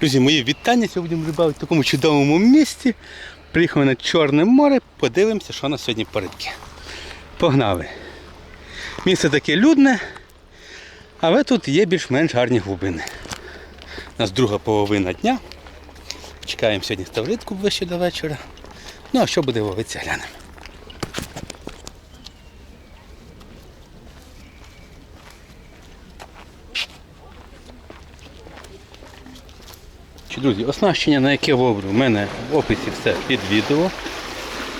Друзі, мої вітання. Сьогодні будемо рибалити в такому чудовому місці. Приїхали на Чорне море, подивимося, що на сьогодні передки. Погнали. Місце таке людне, але тут є більш-менш гарні глибини. У нас друга половина дня. Чекаємо сьогодні ставлітку ближче до вечора. Ну а що буде ловитися, глянемо. Друзі, оснащення, на яке ловлю, у мене в описі все під відео.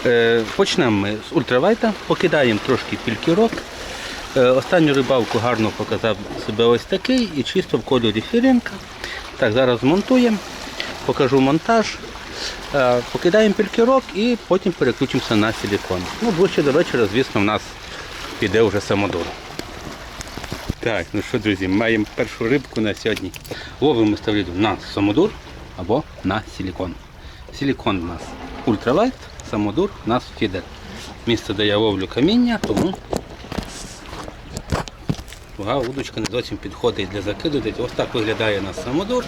Е, почнемо ми з ультралайта, покидаємо трошки пількірок. Е, останню рибалку гарно показав себе ось такий і чисто в кольорі фіринка. Так, зараз змонтуємо, покажу монтаж. Е, покидаємо пількірок і потім переключимося на силікон. Ну, ближче до вечора, звісно, в нас піде вже самодур. Так, ну що, друзі, маємо першу рибку на сьогодні. Ловимо ставліду на самодур або на силікон. Силікон у нас ультралайт, самодур у нас фідер. Місце, де я ловлю каміння, тому вага удочка не зовсім підходить для закиду. Ось так виглядає у нас самодур.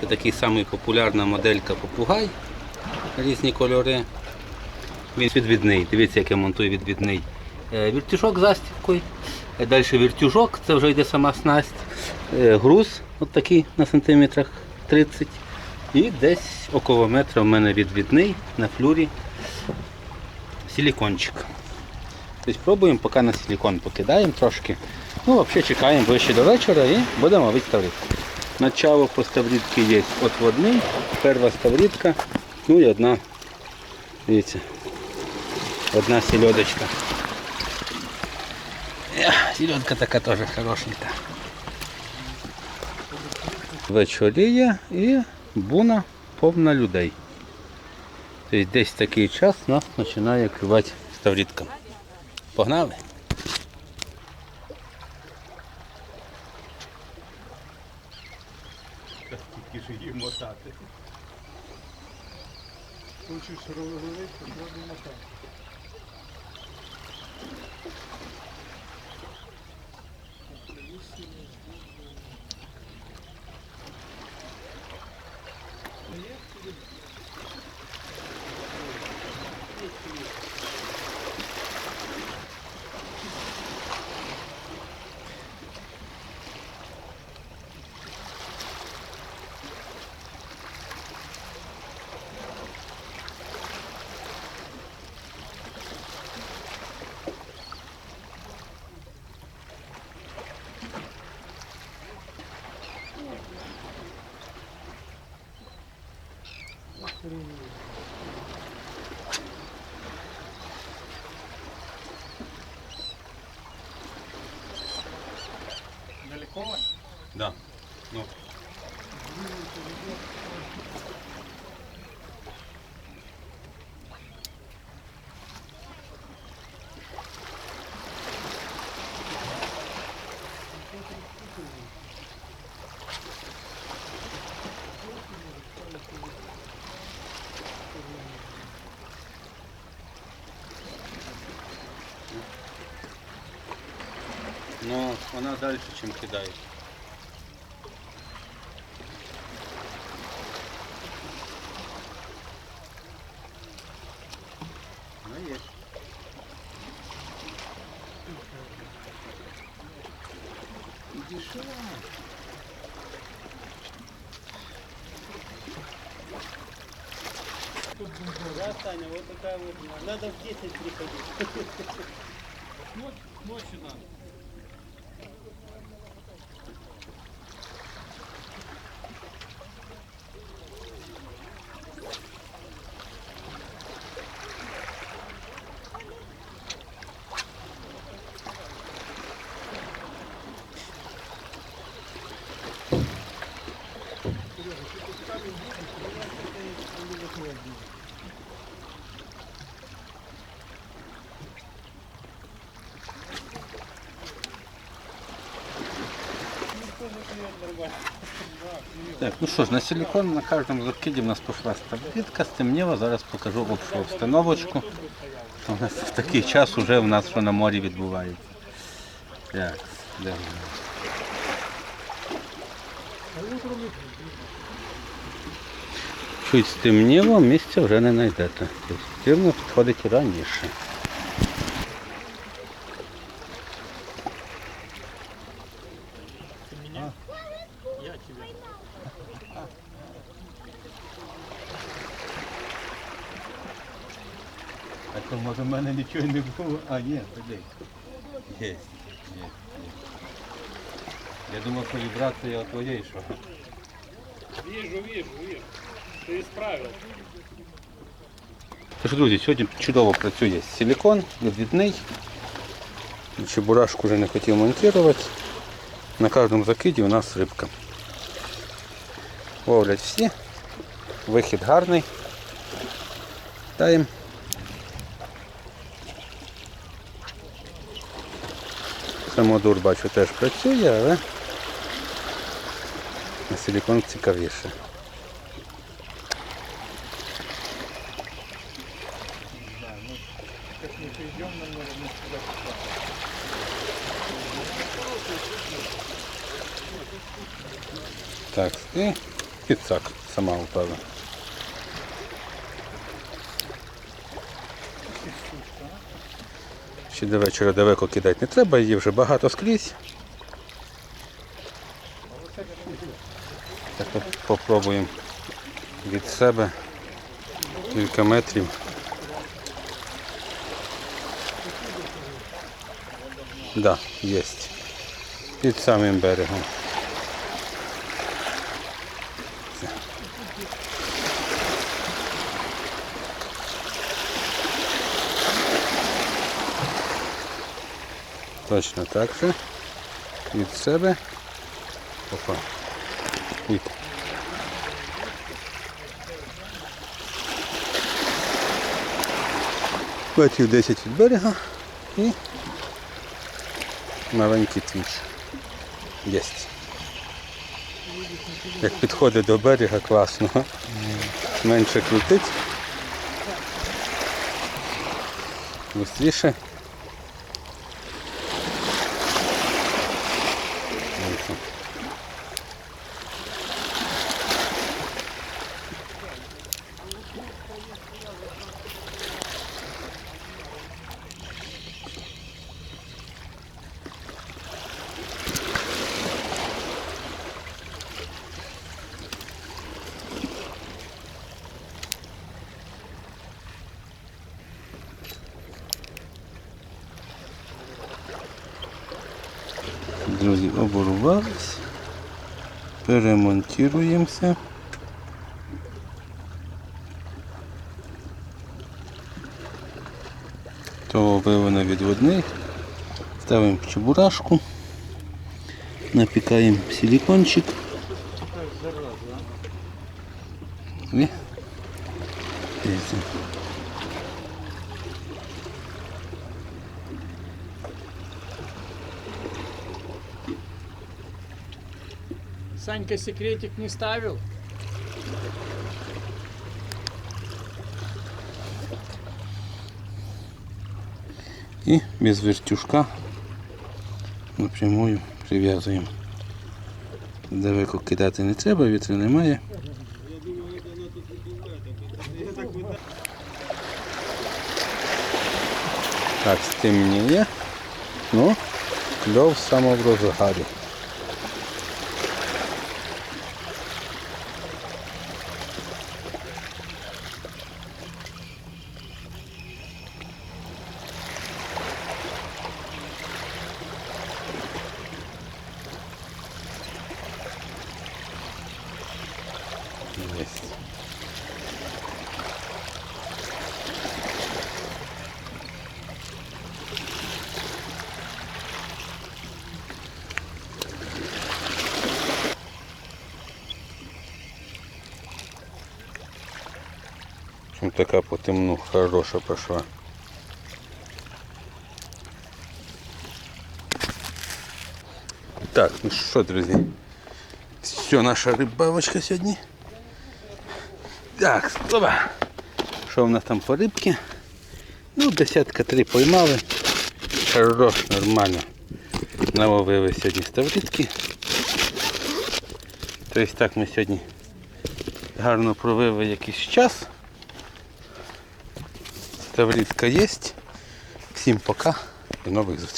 Це такий самий популярна моделька попугай. Різні кольори. Він відвідний. Дивіться, як я монтую відвідний. Е, Віртюжок застіпкою. Е, Далі віртюжок, це вже йде сама снасть. Е, Груз от такий на сантиметрах 30. І десь около метра в мене відвідний на флюрі силікончик. Тобто пробуємо, поки на силікон покидаємо трошки. Ну, взагалі чекаємо ближче до вечора і будемо ловити ставрідку. Начало по ставрідці є отводний, перша ставрідка, ну і одна, дивіться, одна сільодочка. Сільодка така теж хорошенька. Вечоріє і буна повна людей. Тобто десь такий час нас починає клювати ставрідка. Погнали? Тільки мотати. Хочеш ровити, зробимо так. Далеко? Да. Ну. Ну, вона далі, ніж кидає. Да, Таня, вот такая вот. Надо в 10 приходить. Ночі надо. Так, ну що ж, на силикон на кожному закиді в нас пішла ставлітка, стемніло, зараз покажу обшу обстановочку. У нас в такий час вже в нас що на морі відбувається. Так, де? Чуть стемніло, місця вже не знайдете. Тобто Потрібно підходити раніше. може в мене нічого не було. А, ні, туди. Є, є, є. Я думав, що вібрація твоєї що. Вижу, вижу, вижу. Ти справив. Тож, друзі, сьогодні чудово працює силікон, відвідний. Чебурашку вже не хотів монтувати. На кожному закиді у нас рибка. Ловлять всі. Вихід гарний. Даємо. Самодур бачу теж працює, але на силікон цікавіше. Так, і підсак сама упала. Ще до вечора далеко кидати не треба, її вже багато скрізь. Так попробуємо від себе кілька метрів. Да, є. Під самим берегом. Точно так же. Від себе. Опа. Від. Метрів 10 від берега і маленький твіч. Єсть. Як підходить до берега, класно. Менше крутить. Быстріше. Дивіться. Друзі, оборвались. Перемонтуємося. Того вивина відводний. Ставимо чебурашку. Напікаємо силикончик. Дивіться. Санька секретик не ставил? І без вертюшка напрямую прив'язуємо. Далеко кидати не треба, вітру немає. Так, стемніє. Ну, кльов саме в розгарі. Есть. Чим така по темну хороша пошла. Так, ну що, друзі, все, наша рибалочка сьогодні. Так, опа. Що в нас там по рибки? Ну, десятка три поймали. Хорош, нормально. Наловили сьогодні ставритки. Тобто так ми сьогодні гарно провели якийсь час. Таврійська є. Всім пока і нових зустрічей.